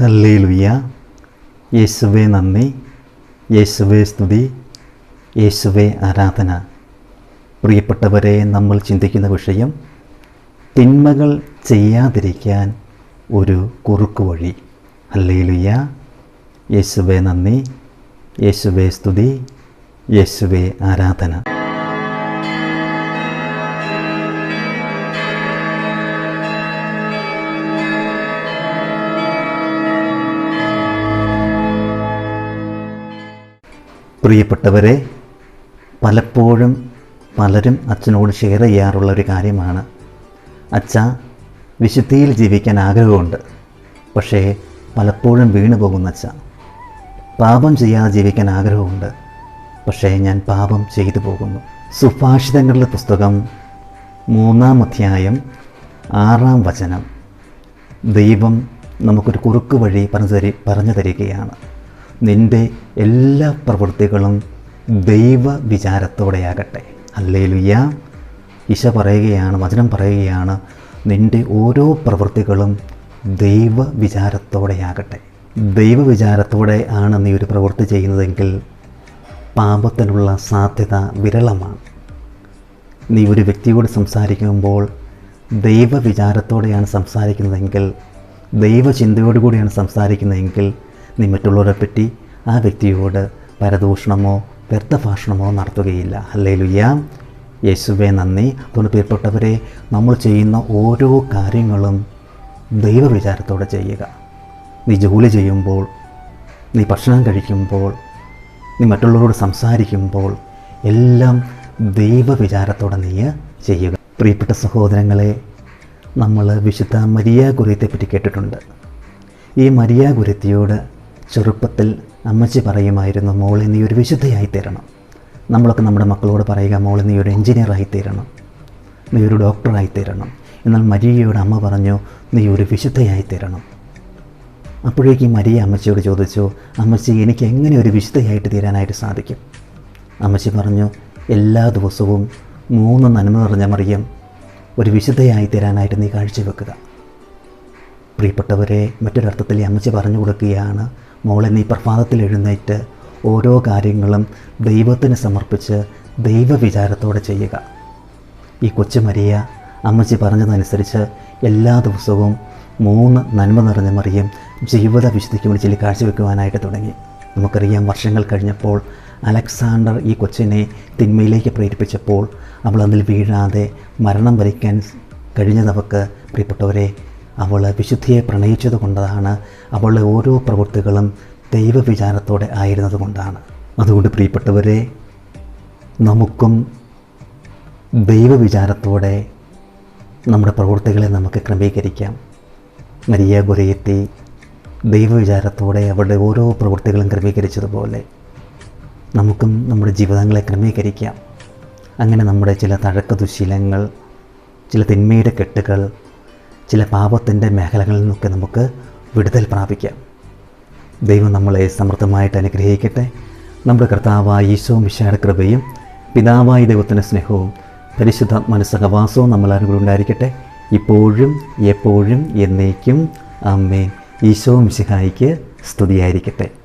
Hallelujah യേശുവേ നന്ദി. യേശുവേ സ്തുതി. യേശുവേ ആരാധന. പ്രിയപ്പെട്ടവരെ നമ്മൾ ചിന്തിക്കുന്ന വിഷയം തിന്മകൾ ചെയ്യാതിരിക്കാൻ ഒരു കുറുക്കു വഴി. ഹല്ലേലുയ്യ യേശുവേ നന്ദി. യേശുവേ സ്തുതി. യേശുവേ ആരാധന. പ്രിയപ്പെട്ടവരെ പലപ്പോഴും പലരും അച്ഛനോട് ഷെയർ ചെയ്യാറുള്ള ഒരു കാര്യമാണ്. അച്ഛ വിശുദ്ധിയിൽ ജീവിക്കാൻ ആഗ്രഹമുണ്ട്. പക്ഷേ പലപ്പോഴും വീണു പോകുന്ന അച്ഛ. പാപം ചെയ്യാതെ ജീവിക്കാൻ ആഗ്രഹമുണ്ട്. പക്ഷേ ഞാൻ പാപം ചെയ്തു പോകുന്നു. സുഭാഷിതങ്ങളുടെ പുസ്തകം മൂന്നാം അധ്യായം ആറാം വചനം. ദൈവം നമുക്കൊരു കുറുക്ക് വഴി പറഞ്ഞു തരി പറഞ്ഞു തരികയാണ്. നിന്റെ എല്ലാ പ്രവൃത്തികളും ദൈവ വിചാരത്തോടെയാകട്ടെ അല്ലേലുയ്യ ഈശ പറയുകയാണ് വചനം പറയുകയാണ് നിന്റെ ഓരോ പ്രവൃത്തികളും ദൈവ വിചാരത്തോടെയാകട്ടെ ദൈവ വിചാരത്തോടെ ആണ് നീ ഒരു പ്രവൃത്തി ചെയ്യുന്നതെങ്കിൽ പാപത്തിനുള്ള സാധ്യത വിരളമാണ്. നീ ഒരു വ്യക്തിയോട് സംസാരിക്കുമ്പോൾ ദൈവ വിചാരത്തോടെയാണ് സംസാരിക്കുന്നതെങ്കിൽ ദൈവചിന്തയോടുകൂടിയാണ് സംസാരിക്കുന്നതെങ്കിൽ നീ മറ്റുള്ളവരെ പറ്റി ആ വ്യക്തിയോട് പരദൂഷണമോ വ്യർത്ഥഭാഷണമോ നടത്തുകയില്ല. അല്ലേ ലുയ്യ യേശുവെ നന്ദി. അതുകൊണ്ട് പ്രിയപ്പെട്ടവരെ നമ്മൾ ചെയ്യുന്ന ഓരോ കാര്യങ്ങളും ദൈവവിചാരത്തോടെ ചെയ്യുക. നീ ജോലി ചെയ്യുമ്പോൾ നീ ഭക്ഷണം കഴിക്കുമ്പോൾ നീ മറ്റുള്ളവരോട് സംസാരിക്കുമ്പോൾ എല്ലാം ദൈവവിചാരത്തോടെ നീ ചെയ്യുക. പ്രിയപ്പെട്ട സഹോദരങ്ങളെ നമ്മൾ വിശുദ്ധ മരിയ ഗുരുത്തെപ്പറ്റി കേട്ടിട്ടുണ്ട്. ഈ മരിയ ഗുരുത്തിയോട് ചെറുപ്പത്തിൽ അമ്മച്ചി പറയുമായിരുന്നു മോളെ നീ ഒരു വിശുദ്ധയായി തീരണം നമ്മളൊക്കെ നമ്മുടെ മക്കളോട് പറയുക മോളെ നീ ഒരു എഞ്ചിനീയറായി തീരണം നീ ഒരു ഡോക്ടറായി തീരണം എന്നാൽ മരിയയോട് അമ്മ പറഞ്ഞു നീ ഒരു വിശുദ്ധയായി തീരണം അപ്പോഴേക്ക് മരിയ അമ്മച്ചിയോട് ചോദിച്ചു അമ്മച്ചി എനിക്ക് എങ്ങനെ ഒരു വിശുദ്ധയായിട്ട് തീരാനായിട്ട് സാധിക്കും? അമ്മച്ചി പറഞ്ഞു എല്ലാ ദിവസവും മൂന്ന് നന്മ നിറഞ്ഞ മറിയം ഒരു വിശുദ്ധയായി തീരാനായിട്ട് നീ കാഴ്ചവെക്കുക. പ്രിയപ്പെട്ടവരെ മറ്റൊരർത്ഥത്തിൽ അമ്മച്ചി പറഞ്ഞു കൊടുക്കുകയാണ് മോളെ നീ പ്രഭാതത്തിൽ എഴുന്നേറ്റ് ഓരോ കാര്യങ്ങളും ദൈവത്തിന് സമർപ്പിച്ച് ദൈവവിചാരത്തോടെ ചെയ്യുക. ഈ കൊച്ചു മരിയ അമ്മച്ചി പറഞ്ഞതനുസരിച്ച് എല്ലാ ദിവസവും മൂന്ന് നന്മ നിറഞ്ഞ മറിയും ജീവിത വിശുദ്ധിക്ക് വേണ്ടി ചില കാഴ്ചവെക്കുവാനായിട്ട് തുടങ്ങി. നമുക്കറിയാം വർഷങ്ങൾ കഴിഞ്ഞപ്പോൾ അലക്സാണ്ടർ ഈ കൊച്ചിനെ തിന്മയിലേക്ക് പ്രേരിപ്പിച്ചപ്പോൾ അവൾ അതിൽ വീഴാതെ മരണം വരിക്കാൻ നമുക്ക് പ്രിയപ്പെട്ടവരെ അവൾ വിശുദ്ധിയെ പ്രണയിച്ചത് കൊണ്ടാണ് അവളുടെ ഓരോ പ്രവൃത്തികളും ദൈവവിചാരത്തോടെ ആയിരുന്നത് കൊണ്ടാണ്. അതുകൊണ്ട് പ്രിയപ്പെട്ടവരെ നമുക്കും ദൈവവിചാരത്തോടെ നമ്മുടെ പ്രവൃത്തികളെ നമുക്ക് ക്രമീകരിക്കാം. മരിയ ഗുരയെത്തി ദൈവവിചാരത്തോടെ അവരുടെ ഓരോ പ്രവൃത്തികളും ക്രമീകരിച്ചതുപോലെ നമുക്കും നമ്മുടെ ജീവിതങ്ങളെ ക്രമീകരിക്കാം. അങ്ങനെ നമ്മുടെ ചില തഴക്ക ദുശീലങ്ങൾ ചില തിന്മയുടെ കെട്ടുകൾ ചില പാപത്തിന്റെ മേഖലകളിൽ നിന്നൊക്കെ നമുക്ക് വിടുതൽ പ്രാപിക്കാം. ദൈവം നമ്മളെ സമൃദ്ധമായിട്ട് അനുഗ്രഹിക്കട്ടെ. നമ്മുടെ കർത്താവായ ഈശോ മിഷയുടെ കൃപയും പിതാവായ ദൈവത്തിന്റെ സ്നേഹവും പരിശുദ്ധ മനസ്സഹവാസവും നമ്മളാരും ഉണ്ടായിരിക്കട്ടെ. ഇപ്പോഴും എപ്പോഴും എന്നേക്കും. അമ്മേ ഈശോ മിശിഹായിക്ക് സ്തുതിയായിരിക്കട്ടെ.